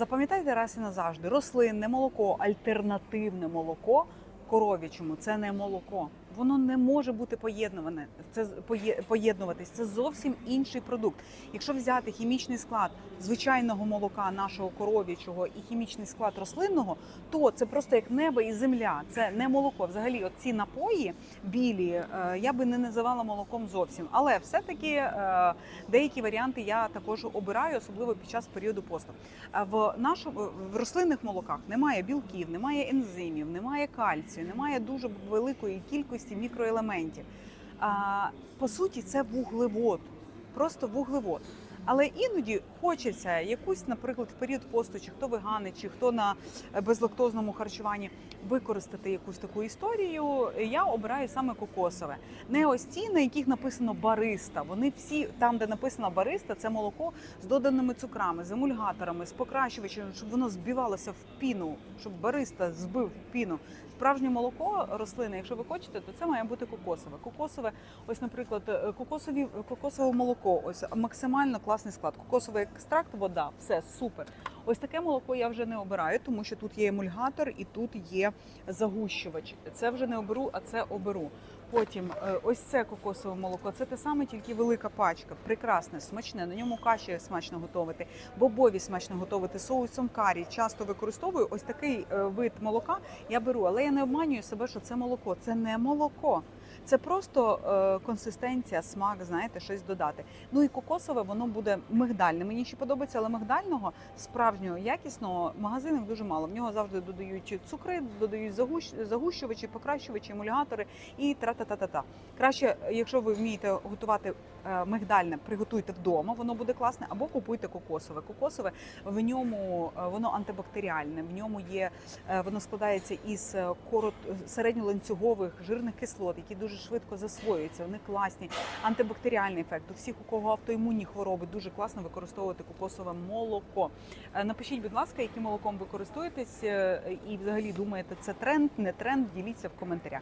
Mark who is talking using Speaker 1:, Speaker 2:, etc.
Speaker 1: Запам'ятайте раз і назавжди, рослинне молоко, альтернативне молоко коров'ячому це не молоко. Воно не може бути поєднуване. Це поєднуватись. Це зовсім інший продукт. Якщо взяти хімічний склад звичайного молока нашого коров'ячого і хімічний склад рослинного, то це просто як небо і земля. Це не молоко. Взагалі, от ці напої білі е, я би не називала молоком зовсім. Але все-таки е, деякі варіанти я також обираю, особливо під час періоду посту. В нашому в рослинних молоках немає білків, немає ензимів, немає кальцію, немає дуже великої кількості мікроелементів. А, по суті, це вуглевод, просто вуглевод. Але іноді хочеться якусь, наприклад, в період посту, чи хто вегани, чи хто на безлактозному харчуванні, використати якусь таку історію. Я обираю саме кокосове. Не ось ті, на яких написано бариста. Вони всі там, де написано бариста, це молоко з доданими цукрами, з емульгаторами, з покращувачем, щоб воно збивалося в піну, щоб бариста збив піну. Справжнє молоко рослини, якщо ви хочете, то це має бути кокосове. Кокосове, ось, наприклад, е, кокосові, кокосове молоко, ось максимально класний склад. Кокосовий екстракт, вода, все супер. Ось таке молоко я вже не обираю, тому що тут є емульгатор і тут є загущувач. Це вже не оберу, а це оберу. Потім е, ось це кокосове молоко. Це те саме, тільки велика пачка. Прекрасне, смачне. На ньому каші смачно готувати, бобові смачно готувати, соусом карі. Часто використовую ось такий е, вид молока. Я беру, але я не обманюю себе, що це молоко. Це не молоко. Це просто е, консистенція, смак, знаєте, щось додати. Ну і кокосове воно буде мигдальне. Мені ще подобається, але мигдального справжнього якісного магазинів дуже мало. В нього завжди додають цукри, додають загущ... загущувачі, покращувачі, емульгатори і тра-та-та-та-та. Краще, якщо ви вмієте готувати е, мигдальне, приготуйте вдома, воно буде класне, або купуйте кокосове. Кокосове в ньому е, воно антибактеріальне, в ньому є е, воно складається із е, корот середньоланцюгових жирних кислот, які дуже швидко засвоюються. Вони класні. Антибактеріальний ефект. У всіх, у кого автоімунні хвороби, дуже класно використовувати кокосове молоко. Е, Напишіть, будь ласка, яким молоком ви користуєтесь, е, і взагалі думаєте, це тренд, не тренд. Діліться в коментарях.